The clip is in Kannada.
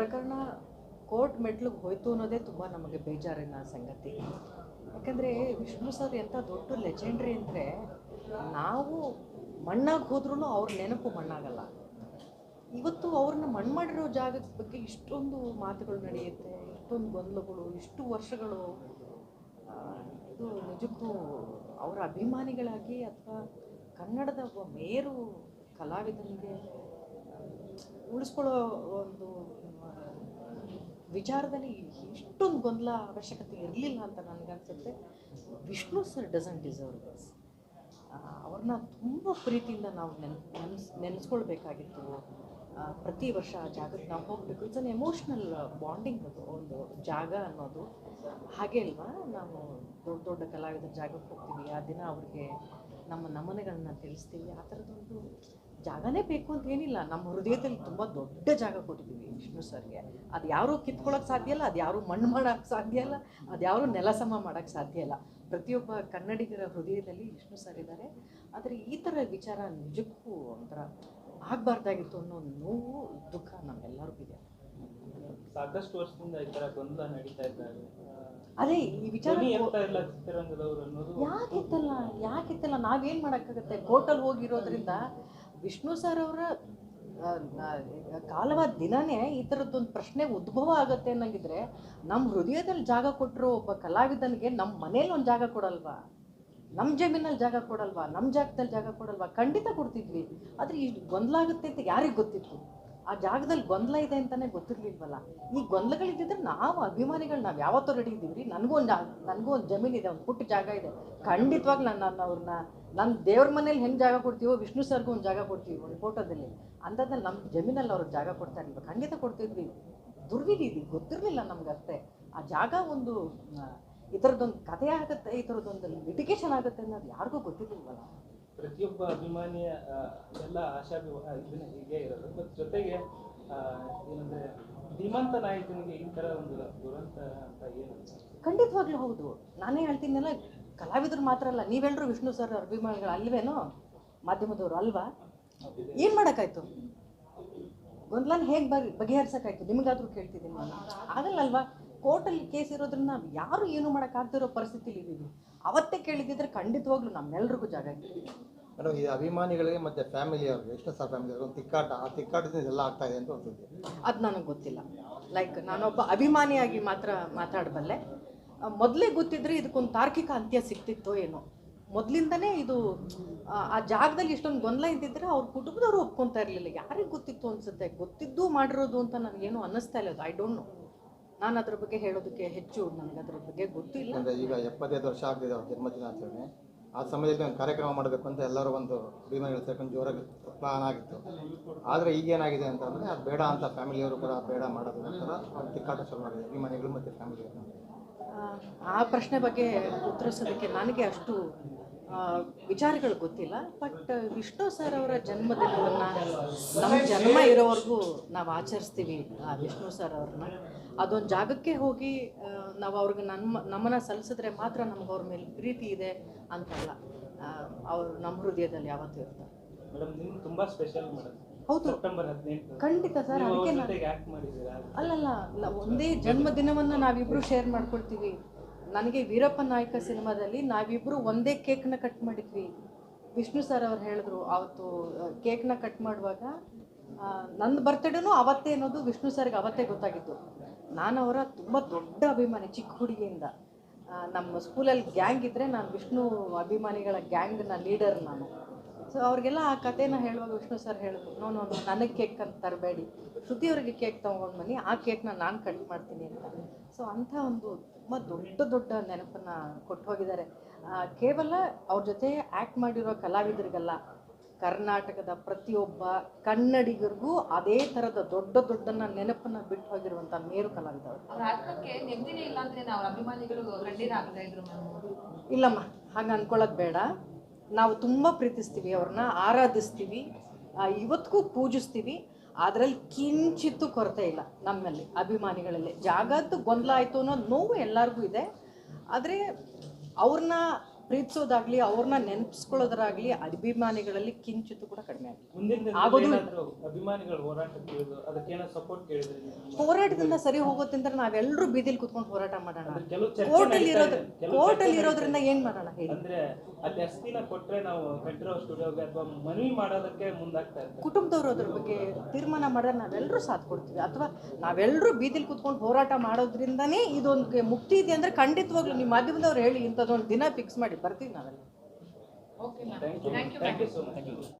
ಪ್ರಕರಣ ಕೋರ್ಟ್ ಮೆಟ್ಲಿಗೆ ಹೋಯ್ತು ಅನ್ನೋದೇ ತುಂಬ ನಮಗೆ ಬೇಜಾರಿನ ಸಂಗತಿ. ಯಾಕಂದರೆ ವಿಷ್ಣು ಸರ್ ಎಂಥ ದೊಡ್ಡ ಲೆಜೆಂಡ್ರಿ ಅಂದರೆ ನಾವು ಮಣ್ಣಾಗಿ ಹೋದ್ರೂ ಅವ್ರ ನೆನಪು ಮಣ್ಣಾಗಲ್ಲ. ಇವತ್ತು ಅವ್ರನ್ನ ಮಣ್ಣು ಮಾಡಿರೋ ಜಾಗದ ಬಗ್ಗೆ ಇಷ್ಟೊಂದು ಮಾತುಗಳು ನಡೆಯುತ್ತೆ, ಇಷ್ಟೊಂದು ಗೊಂದಲಗಳು, ಇಷ್ಟು ವರ್ಷಗಳು ಇದು ನಿಜಕ್ಕೂ ಅವರ ಅಭಿಮಾನಿಗಳಾಗಿ ಅಥವಾ ಕನ್ನಡದ ಒಬ್ಬ ಮೇರು ಕಲಾವಿದನಿಗೆ ಉಳಿಸ್ಕೊಳ್ಳೋ ಒಂದು ವಿಚಾರದಲ್ಲಿ ಇಷ್ಟೊಂದು ಗೊಂದಲ, ಅವಶ್ಯಕತೆ ಇರಲಿಲ್ಲ ಅಂತ ನನಗನ್ಸುತ್ತೆ. Vishnu sir doesn't deserve this ಅವ್ರನ್ನ ತುಂಬ ಪ್ರೀತಿಯಿಂದ ನಾವು ನೆನ್, ನೆನ್ಸ್, ನೆನೆಸ್ಕೊಳ್ಬೇಕಾಗಿತ್ತು. ಪ್ರತಿ ವರ್ಷ ಆ ಜಾಗಕ್ಕೆ ನಾವು ಹೋಗಬೇಕು. ಇಟ್ಸ್ ಅನ್ ಎಮೋಷ್ನಲ್ ಬಾಂಡಿಂಗ್ ಅದು, ಒಂದು ಜಾಗ ಅನ್ನೋದು. ಹಾಗೆ ಅಲ್ವಾ? ನಾವು ದೊಡ್ಡ ದೊಡ್ಡ ಕಲಾವಿದರ ಜಾಗಕ್ಕೆ ಹೋಗ್ತೀವಿ. ಆ ದಿನ ಅವ್ರಿಗೆ ನಮ್ಮ ನಮನೆಗಳನ್ನ ತಿಳಿಸ್ತೀವಿ. ಆ ಥರದೊಂದು ಜಾಗನೇ ಬೇಕು ಅಂತ ಏನಿಲ್ಲ. ನಮ್ಮ ಹೃದಯದಲ್ಲಿ ತುಂಬ ದೊಡ್ಡ ಜಾಗ ಕೊಟ್ಟಿದ್ದೀವಿ ವಿಷ್ಣು ಸರ್ಗೆ. ಅದು ಯಾರು ಕಿತ್ಕೊಳಕ್ ಸಾಧ್ಯ ಇಲ್ಲ ಅದು ಯಾರು ಮಣ್ಣು ಮಾಡಕ್ ಸಾಧ್ಯ ಇಲ್ಲ ಅದು ಯಾರು ನೆಲ ಸಮ ಮಾಡೋಕ್ಕೆ ಸಾಧ್ಯ ಇಲ್ಲ. ಪ್ರತಿಯೊಬ್ಬ ಕನ್ನಡಿಗರ ಹೃದಯದಲ್ಲಿ ವಿಷ್ಣು ಸರ್ ಇದ್ದಾರೆ. ಆದರೆ ಈ ಥರ ವಿಚಾರ ನಿಜಕ್ಕೂ ಒಂಥರ ಆಗ್ಬಾರ್ದಾಗಿತ್ತು ಅನ್ನೋ ನೋವು ದುಃಖ ನಮ್ಮೆಲ್ಲರಿಗೂ ಇದೆ. ಸಾಕಷ್ಟು ವರ್ಷದಿಂದ ಈ ತರ ಗೊಂದಲ ನಡೀತಾ ಇದ್ದಾರೆ ಅದೇ ಈ ವಿಚಾರ ಯಾಕೆ ಇತ್ತಲ್ಲ ಇಲ್ಲ ಇತ್ತಲ್ಲ ನಾವೇನು ಮಾಡಕ್ಕಾಗತ್ತೆ? ಕೋರ್ಟಲ್ಲಿ ಹೋಗಿರೋದ್ರಿಂದ ವಿಷ್ಣು ಸರ್ ಅವರ ಕಾಲವಾದ ದಿನನೇ ಈ ಥರದ್ದೊಂದು ಪ್ರಶ್ನೆ ಉದ್ಭವ ಆಗುತ್ತೆ ಅನ್ನಂಗಿದ್ರೆ ನಮ್ಮ ಹೃದಯದಲ್ಲಿ ಜಾಗ ಕೊಟ್ಟರು ಒಬ್ಬ ಕಲಾವಿದನಿಗೆ ನಮ್ಮ ಮನೇಲಿ ಒಂದು ಜಾಗ ಕೊಡಲ್ವಾ? ನಮ್ಮ ಜಮೀನಲ್ಲಿ ಜಾಗ ಕೊಡಲ್ವಾ? ನಮ್ಮ ಜಾಗದಲ್ಲಿ ಜಾಗ ಕೊಡಲ್ವಾ? ಖಂಡಿತ ಕೊಡ್ತಿದ್ವಿ. ಆದರೆ ಇಷ್ಟು ಗೊಂದಲ ಆಗುತ್ತೆ ಅಂತ ಯಾರಿಗೆ ಗೊತ್ತಿತ್ತು? ಆ ಜಾಗದಲ್ಲಿ ಗೊಂದಲ ಇದೆ ಅಂತಲೇ ಗೊತ್ತಿರ್ಲಿಲ್ವಲ್ಲ? ಈ ಗೊಂದಲಗಳಿದ್ದಿದ್ರೆ ನಾವು ಅಭಿಮಾನಿಗಳು ನಾವು ಯಾವತ್ತೂ ರೆಡಿ ಇದ್ದೀವಿ ನನಗೂ ಒಂದು ನನಗೂ ಒಂದು ಜಮೀನಿದೆ ಒಂದು ಪುಟ್ಟ ಜಾಗ ಇದೆ. ಖಂಡಿತವಾಗಿ ನಾನು ನಾನು ಅವ್ರನ್ನ ನನ್ನ ದೇವ್ರ ಮನೇಲಿ ಹೆಂಗೆ ಜಾಗ ಕೊಡ್ತೀವೋ ವಿಷ್ಣು ಸರ್ಗೂ ಒಂದು ಜಾಗ ಕೊಡ್ತೀವಿ ಒಂದು ಫೋಟೋದಲ್ಲಿ ಅಂಥದ್ದಲ್ಲಿ ನಮ್ಮ ಜಮೀನಲ್ಲಿ ಅವ್ರಿಗೆ ಜಾಗ ಕೊಡ್ತಾ ಇರ್ಬೇಕು. ಖಂಡಿತ ಕೊಡ್ತಿದ್ವಿ. ದುರ್ವಿಧಿ ಇದು ಗೊತ್ತಿರಲಿಲ್ಲ ನಮ್ಗಷ್ಟೇ ಆ ಜಾಗ ಒಂದು ಈ ಥರದ್ದೊಂದು ಕಥೆ ಆಗುತ್ತೆ ಈ ಥರದ್ದೊಂದು ಲಿಟಿಗೇಷನ್ ಆಗುತ್ತೆ ಅನ್ನೋದು ಯಾರಿಗೂ ಗೊತ್ತಿರಲಿಲ್ಲ ಪ್ರತಿಯೊಬ್ಬ ಅಭಿಮಾನಿಯ ಎಲ್ಲ ಆಶಾಭಿ ಇದನ್ನ ಹೀಗೆ ಇರೋದು. ಬಟ್ ಜೊತೆಗೆ ಏನಂದರೆ ಏನಂದ್ರೆ ಧೀಮಂತ ನಾಯಕನಿಗೆ ಈ ಥರ ಒಂದು ದುರಂತ ಅಂತ ಏನು ಖಂಡಿತವಾಗ್ಲೂ ಹೌದು. ನಾನೇ ಹೇಳ್ತೀನಲ್ಲ ಕಲಾವಿದರು ಮಾತ್ರ ಅಲ್ಲ ನೀವೆಲ್ಲರೂ ವಿಷ್ಣು ಸರ್ ಅಭಿಮಾನಿಗಳು ಅಲ್ವೇನೋ? ಮಾಧ್ಯಮದವರು ಅಲ್ವಾ? ಏನು ಮಾಡೋಕ್ಕಾಯ್ತು? ಗೊಂದಲನ ಹೇಗೆ ಬಗೆ ಬಗೆಹರಿಸೋಕ್ಕಾಯ್ತು? ನಿಮಗಾದರೂ ಕೇಳ್ತಿದ್ದೀನಿ ನಾನು. ಆಗಲ್ಲ ಅಲ್ವಾ ಕೋರ್ಟಲ್ಲಿ ಕೇಸ್ ಇರೋದ್ರಿಂದ ನಾವು ಯಾರು ಏನು ಮಾಡೋಕ್ಕಾಗ್ದಿರೋ ಪರಿಸ್ಥಿತಿಲಿ ಇದ್ದೀವಿ ಅವತ್ತೇ ಕೇಳಿದ್ದಿದ್ರೆ ಖಂಡಿತವಾಗ್ಲೂ ನಮ್ಮೆಲ್ರಿಗೂ ಜಾಗ ಇತ್ತು ಮೇಡಮ್ ಈ ಅಭಿಮಾನಿಗಳಿಗೆ ಮತ್ತೆ ಫ್ಯಾಮಿಲಿಯವ್ರಿಗೆ ಎಷ್ಟು ಸಹ ಫ್ಯಾಮಿಲಿ ಒಂದು ತಿಕ್ಕಾಟ ಆ ತಿಕ್ಕಾಟದಿಂದ ಎಲ್ಲ ಆಗ್ತಾ ಇದೆ ಅಂತ ಅದು ನನಗೆ ಗೊತ್ತಿಲ್ಲ. ಲೈಕ್ ನಾನೊಬ್ಬ ಅಭಿಮಾನಿಯಾಗಿ ಮಾತ್ರ ಮಾತಾಡಬಲ್ಲೆ. ಮೊದಲೇ ಗೊತ್ತಿದ್ರೆ ಇದಕ್ಕೊಂದು ತಾರ್ಕಿಕ ಅಂತ್ಯ ಸಿಗ್ತಿತ್ತೋ ಏನೋ. ಮೊದಲಿಂದನೇ ಇದು ಆ, ಜಾಗದಲ್ಲಿ ಇಷ್ಟೊಂದು ಗೊಂದಲ ಇದ್ದಿದ್ರೆ ಅವ್ರ ಕುಟುಂಬದವರು ಒಪ್ಕೊತಾ ಇರಲಿಲ್ಲ. ಯಾರಿಗೆ ಗೊತ್ತಿತ್ತು ಅನ್ಸುತ್ತೆ? ಗೊತ್ತಿದ್ದು ಮಾಡಿರೋದು ಅಂತ ನನಗೇನು ಅನ್ನಿಸ್ತಾ ಇಲ್ಲ ಅದು. ಐ ಡೋಂಟ್ ನೋ ನಾನು ಅದ್ರ ಬಗ್ಗೆ ಹೇಳೋದಕ್ಕೆ ಹೆಚ್ಚು ನನಗೆ ಅದ್ರ ಬಗ್ಗೆ ಗೊತ್ತಿಲ್ಲ. ಈಗ ಎಪ್ಪತ್ತೈದು ವರ್ಷ ಆಗಿದೆ ಅವ್ರ ಜನ್ಮದಿನಾಚರಣೆ. ಆ ಸಮಯದಲ್ಲಿ ಒಂದು ಕಾರ್ಯಕ್ರಮ ಮಾಡಬೇಕು ಅಂತ ಎಲ್ಲರೂ ಒಂದು ಅಭಿಮಾನಿಗಳು ಸೇರ್ಕೊಂಡು ಜೋರಾಗಿ ಪ್ಲಾನ್ ಆಗಿತ್ತು. ಆದರೆ ಈಗೇನಾಗಿದೆ ಅಂತಂದರೆ ಅದು ಬೇಡ ಅಂತ ಫ್ಯಾಮಿಲಿಯವರು ಕೂಡ ಬೇಡ ಮಾಡೋದು ಅಂತ ತಿಕ್ಕಾಟ ಶುರು ಮಾಡಿದೆ ಅಭಿಮಾನಿಗಳು ಮತ್ತು ಫ್ಯಾಮಿಲಿಯವರು ಆ, ಪ್ರಶ್ನೆ ಬಗ್ಗೆ ಉತ್ತರಿಸೋದಕ್ಕೆ ನನಗೆ ಅಷ್ಟು ವಿಚಾರಗಳು ಗೊತ್ತಿಲ್ಲ. ಬಟ್ ವಿಷ್ಣು ಸರ್ ಅವರ ಜನ್ಮದಿನವನ್ನು ನಮ್ಮ ಜನ್ಮ ಇರೋವರೆಗೂ ನಾವು ಆಚರಿಸ್ತೀವಿ ಆ ವಿಷ್ಣು ಸರ್ ಅವ್ರನ್ನ. ಅದೊಂದು ಜಾಗಕ್ಕೆ ಹೋಗಿ ನಾವು ಅವ್ರಿಗೆ ನಮ್ಮ ನಮ್ಮನ್ನು ಸಲ್ಲಿಸಿದ್ರೆ ಮಾತ್ರ ನಮ್ಗೆ ಅವ್ರ ಮೇಲೆ ಪ್ರೀತಿ ಇದೆ ಅಂತಲ್ಲ. ಅವ್ರು ನಮ್ಮ ಹೃದಯದಲ್ಲಿ ಯಾವತ್ತೂ ಇರ್ತಾರೆ. ಮೇಡಮ್ ತುಂಬಾ ಸ್ಪೆಷಲ್ ಮೇಡಮ್. ಹೌದು. ಸೆಪ್ಟೆಂಬರ್ ಹದಿನೆಂಟು. ಖಂಡಿತ ಸರ್ ಅದಕ್ಕೆ ನಾನು ಅಲ್ಲಲ್ಲ ಅಲ್ಲ ಒಂದೇ ಜನ್ಮದಿನವನ್ನು ನಾವಿಬ್ಬರು ಶೇರ್ ಮಾಡ್ಕೊಳ್ತೀವಿ. ನನಗೆ ವೀರಪ್ಪ ನಾಯಕ ಸಿನಿಮಾದಲ್ಲಿ ನಾವಿಬ್ಬರು ಒಂದೇ ಕೇಕ್ನ ಕಟ್ ಮಾಡಿದ್ವಿ. ವಿಷ್ಣು ಸರ್ ಅವ್ರು ಹೇಳಿದ್ರು ಅವತ್ತು ಕೇಕ್ನ ಕಟ್ ಮಾಡುವಾಗ ನನ್ನ ಬರ್ತಡೇನೂ ಅವತ್ತೇ ಅನ್ನೋದು ವಿಷ್ಣು ಸರ್ಗೆ ಅವತ್ತೇ ಗೊತ್ತಾಗಿತ್ತು. ನಾನು ಅವರ ತುಂಬ ದೊಡ್ಡ ಅಭಿಮಾನಿ ಚಿಕ್ಕ ಹುಡುಗಿಯಿಂದ. ನಮ್ಮ ಸ್ಕೂಲಲ್ಲಿ ಗ್ಯಾಂಗ್ ಇದ್ದರೆ ನಾನು ವಿಷ್ಣು ಅಭಿಮಾನಿಗಳ ಗ್ಯಾಂಗ್ನ ಲೀಡರ್ ನಾನು. ಸೊ ಅವ್ರಿಗೆಲ್ಲ ಆ ಕಥೆನ ಹೇಳುವಾಗ ವಿಷ್ಣು ಸರ್ ಹೇಳಿದ್ರು ನೋ ನೋ ನನಗೆ ಕೇಕ್ ಅಂತ ತರಬೇಡಿ. ಶ್ರುತಿ ಅವರಿಗೆ ಕೇಕ್ ತೊಗೊಂಡು ಬನ್ನಿ ಆ ಕೇಕ್ನ ನಾನು ಕಟ್ ಮಾಡ್ತೀನಿ ಅಂತ. ಸೊ ಅಂಥ ಒಂದು ತುಂಬ ದೊಡ್ಡ ದೊಡ್ಡ ನೆನಪನ್ನು ಕೊಟ್ಟು ಹೋಗಿದ್ದಾರೆ ಕೇವಲ ಅವ್ರ ಜೊತೆ ಆ್ಯಕ್ಟ್ ಮಾಡಿರೋ ಕಲಾವಿದರಿಗಲ್ಲ ಕರ್ನಾಟಕದ ಪ್ರತಿಯೊಬ್ಬ ಕನ್ನಡಿಗರಿಗೂ ಅದೇ ಥರದ ದೊಡ್ಡ ದೊಡ್ಡನ್ನ ನೆನಪನ್ನು ಬಿಟ್ಟು ಹೋಗಿರುವಂಥ ಮೇರು ಕಲಾವಿದರು ಇಲ್ಲ ಅಭಿಮಾನಿಗಳು ಇಲ್ಲಮ್ಮ ಹಾಗೆ ಅನ್ಕೊಳ್ಳೋದು ಬೇಡ. ನಾವು ತುಂಬ ಪ್ರೀತಿಸ್ತೀವಿ ಅವ್ರನ್ನ, ಆರಾಧಿಸ್ತೀವಿ ಇವತ್ತಿಗೂ ಪೂಜಿಸ್ತೀವಿ. ಅದರಲ್ಲಿ ಕಿಂಚಿತ್ತು ಕೊರತೆ ಇಲ್ಲ ನಮ್ಮಲ್ಲಿ, ಅಭಿಮಾನಿಗಳಲ್ಲಿ. ಜಾಗದ್ದು ಗೊಂದಲ ಆಯಿತು ಅನ್ನೋ ನೋವು ಎಲ್ಲರಿಗೂ ಇದೆ. ಆದರೆ ಅವ್ರನ್ನ ಪ್ರೀತಿಸೋದಾಗ್ಲಿ ಅವ್ರನ್ನ ನೆನಪಿಸ್ಕೊಳ್ಳೋದ್ರಾಗ್ಲಿ ಅಭಿಮಾನಿಗಳಲ್ಲಿ ಕಿಂಚಿತ್ತು ಕೂಡ ಕಡಿಮೆ ಆಗಿಲ್ಲ ಆಗೋದು ಅಭಿಮಾನಿಗಳು ಹೋರಾಟ ಹೋರಾಟದಿಂದ ಸರಿ ಹೋಗೋದ್ರಿಂದ ನಾವೆಲ್ಲರೂ ಬೀದಿಲಿ ಕುತ್ಕೊಂಡು ಹೋರಾಟ ಮಾಡೋಣ. ಕೋರ್ಟಲ್ಲಿ ಕೋರ್ಟಲ್ಲಿ ಇರೋದ್ರಿಂದ ಏನ್ ಮಾಡೋಣ ಇದೆ. ಹೇಳಿ? ಅಂದ್ರೆ ಅಲ್ಲಿ ಅಸ್ತಿನ ಕೊಟ್ರೆ ನಾವು ಕಂಠೀರವ ಸ್ಟುಡಿಯೋಗೆ ಅಥವಾ ಮನವಿ ಮಾಡೋದಕ್ಕೆ ಮುಂದಾಗ್ತಾ ಇರ್ತಾರೆ. ಕುಟುಂಬದವರು ಅದ್ರ ಬಗ್ಗೆ ತೀರ್ಮಾನ ಮಾಡಿದ್ರೆ ನಾವೆಲ್ಲರೂ ಸಾಥ್ ಕೊಡ್ತೀವಿ. ಅಥವಾ ನಾವೆಲ್ಲರೂ ಬೀದಿಲಿ ಕುತ್ಕೊಂಡು ಹೋರಾಟ ಮಾಡೋದ್ರಿಂದನೇ ಇದೊಂದು ಮುಕ್ತಿ ಇದೆ ಅಂದ್ರೆ ಖಂಡಿತವಾಗ್ಲೂ ನಿಮ್ಮ ಮಾಧ್ಯಮದವ್ರು ಹೇಳಿ ಇಂಥದ್ದೊಂದು ದಿನ ಫಿಕ್ಸ್ ಮಾಡಿ. ಬರ್ತೀವಿ ನಾವೆಲ್ಲ. Okay ma'am thank you thank you